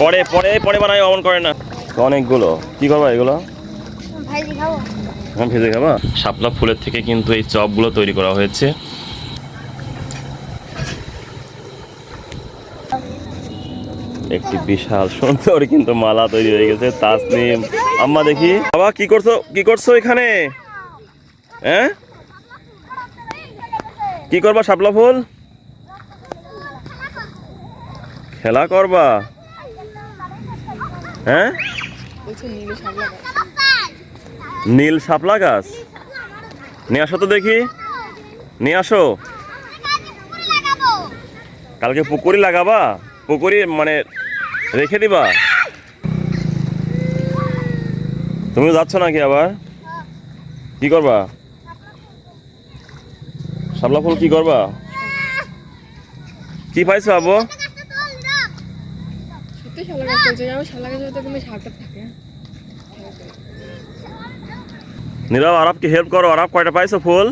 পরে পরে পরে বানাই অমন করে না। অনেকগুলো। কি করবা এগুলো? হ্যাঁ ভেজে খাবা? শাপলা ফুলের থেকে কিন্তু এই চপগুলো তৈরি করা হয়েছে। একটি বিশাল সুন্দর কিন্তু মালা তৈরি হয়ে গেছে তাসনিম। আম্মা দেখি। বাবা কি করছ? কি করছ এখানে? হ্যাঁ? কি করবা শাপলা ফুল? খেলা করবা? হ্যাঁ? নীল শাপলা গাছ। নিয়ে আসো তো দেখি। নিয়ে আসো। কালকে পুকুরি লাগাবা? পুকুরি মানে রেখে দিবা? তুমি যাচ্ছ নাকি আবার? কি করবা? শাপলা ফুল কি করবা? কি পাইছো আবু? সত্যি শালা গাছ চলছে যাব শালা গাছ হয়তো তুমি সারটা থাকে। নীরব আরবকে হেল্প করো? আরব কয়টা পাইছো ফুল?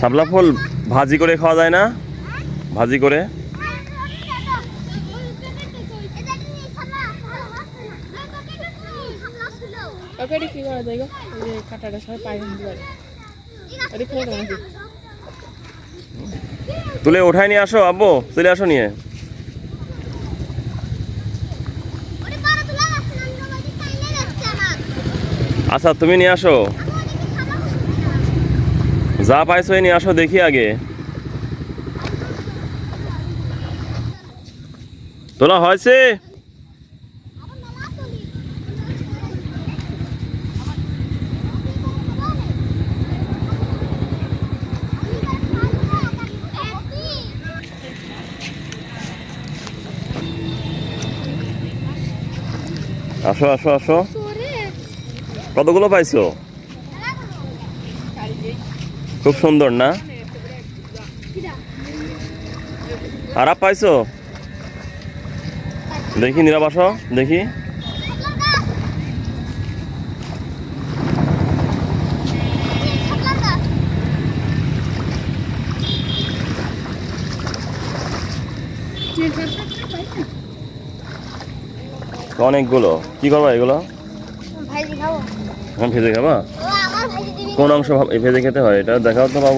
শাপলা ফুল ভাজি করে খাওয়া যায় না? ভাজি করে? কি করা যায় গো কাটাটা সবাই পায়ে দিতে পারে এটা খেলে দেবো নাকি তুলে ওঠাই নিয়ে আসো, আব্বু। চলে আসো নিয়ে। আচ্ছা তুমি নিয়ে আসো। যা পাইছো নিয়ে আসো দেখি আগে। তোলা হয়েছে? আসো আসো আসো। কতগুলো পাইছো? খুব সুন্দর না? আর পাইছো? দেখি নীরব আসো অনেকগুলো। কি করবা এগুলো? ভাইজি খাব। এখন ভেজে খাবা? ও আমার ভাইজি দিবি। কোন অংশ ভেজে খেতে হয়? এটা দেখাও তো দাও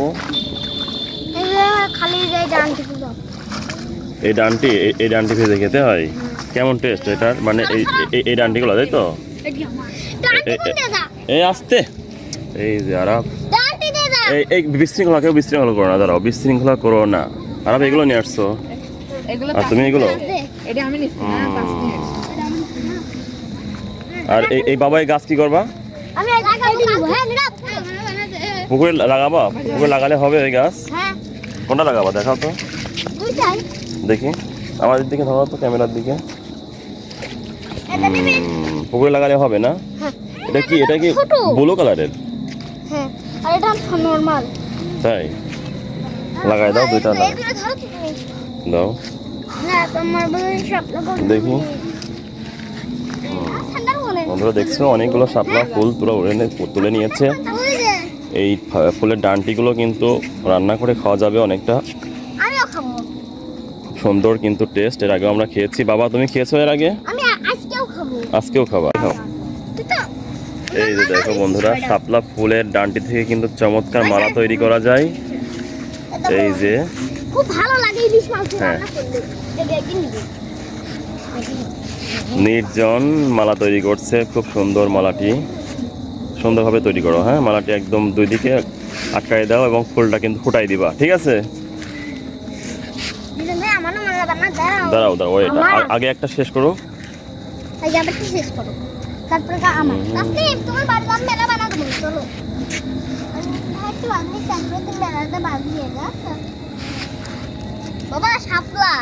এই ডানটি এই- এই ডানটি ভেজে খেতে হয়? কেমন টেস্ট এটার? মানে এই এই- এই ডানটিগুলো তাই তো? এই আসতে। এই যে দাও এই এই বিশৃঙ্খলা কেউ বিশৃঙ্খলা করো না দাঁড়াও। বিশৃঙ্খলা করো না। আরাপ এগুলো নিয়ে আসছো? আর তুমি এগুলো? এটা আমি আর এই বাবা এই গাছ কি করবা? হ্যাঁ পুকুরে লাগাবা? পুকুরে লাগালে হবে এই গাছ? হ্যাঁ। কোনটা লাগাবা? দেখাও তো। দেখি। আমাদের দিকে ধরো তো ক্যামেরার দিকে। পুকুরে লাগালে হবে না? হ্যাঁ। এটা কি এটা কি ব্লু কালারের? তাই? লাগাই দাও দুইটা দাও। লাগা দেখি। বন্ধুরা দেখছ অনেকগুলো শাপলা ফুল তুলে উড়ে তুলে নিয়েছে। এই ফুলের ডান্টিগুলো কিন্তু রান্না করে খাওয়া যাবে অনেকটা। খুব। সুন্দর কিন্তু টেস্ট এর আগে আমরা খেয়েছি। বাবা তুমি খেয়েছো এর আগে? আমি আজকেও খাব। আজকেও খাবা খাও। এই যে দেখো বন্ধুরা শাপলা ফুলের ডান্টি থেকে কিন্তু চমৎকার মালা তৈরি করা যায়। এই যে। খুব ভালো লাগে ইলিশ মাছ হ্যাঁ। রান্না করলে। নির্জন মালা তৈরি করছে খুব সুন্দর মালাটি। সুন্দরভাবে তৈরি করো হ্যাঁ? মালাটি একদম দুই দিকে আটকাই দাও এবং ফুলটা কিন্তু ফুটাই দিবা ঠিক আছে? দাঁড়াও। দাঁড়াও এটা আগে একটা শেষ করো। শেষ তারপরে আমার। তোমার মেলা চলো। বাবা শাপলা।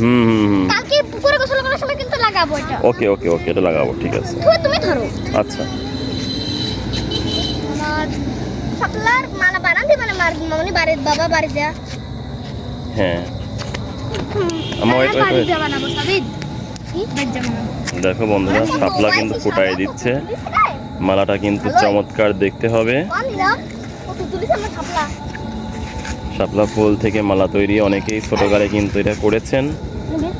হুম হুম হুম। কালকে পুকুরে গোসল করার সময় কিন্তু লাগাবো এটা। ওকে ওকে ওকে এটা লাগাবো ঠিক আছে। তুমি তুমি ধরো। আচ্ছা। শাপলার মালা বানাতে মানে মামনি বাড়ির বাবা বাড়ি যা। হ্যাঁ। আমার ওই- ওই- বাড়ি ওই- যা বানাবো। সাবিদ দেখো বন্ধুরা শাপলা কিন্তু ফুটাই দিচ্ছে। মালাটা কিন্তু চমৎকার দেখতে হবে। শাপলা। ফুল থেকে মালা তৈরি অনেকেই ছোটকালে কিন্তু এটা করেছেন।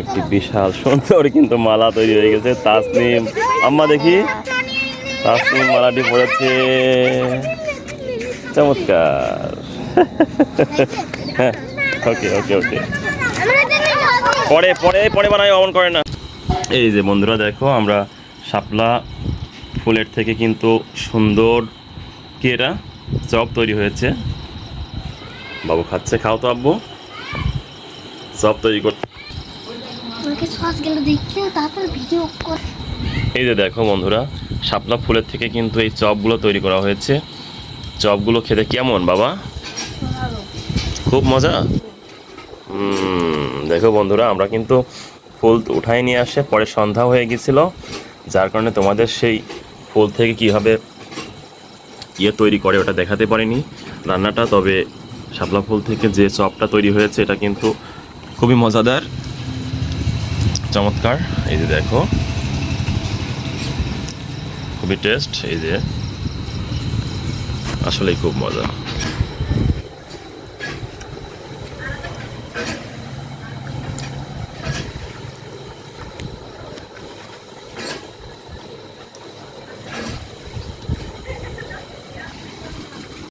একটি বিশাল সুন্দর কিন্তু মালা তৈরি হয়ে গেছে। তাসনিম, আম্মা দেখি। তাসনিম মালাটি পড়েছে চমৎকার। হ্যাঁ ওকে ওকে ওকে। পরে পরে পরে বানাই অমন করে না। এই যে বন্ধুরা, দেখো, আমরা শাপলা ফুলের থেকে কিন্তু সুন্দর কি এটা? চপ তৈরি হয়েছে। বাবু খাচ্ছে, খাও তো আব্বু। চপ তৈরি করতে আমাকে সস গেল দেখছি তারপর ভিডিও কর। এই যে দেখো বন্ধুরা শাপলা ফুলের থেকে কিন্তু এই চপগুলো তৈরি করা হয়েছে। চপগুলো খেতে কেমন বাবা? খুব মজা? দেখো বন্ধুরা আমরা কিন্তু ফুল উঠাই নিয়ে আসে পরে সন্ধ্যা হয়ে গেছিল। যার কারণে তোমাদের সেই ফুল থেকে কীভাবে ইয়ে তৈরি করে ওটা দেখাতে পারিনি। রান্নাটা তবে শাপলা ফুল থেকে যে চপটা তৈরি হয়েছে এটা কিন্তু খুবই মজাদার। চমৎকার। এই যে দেখো। খুবই টেস্ট এই যে। আসলেই খুব মজা।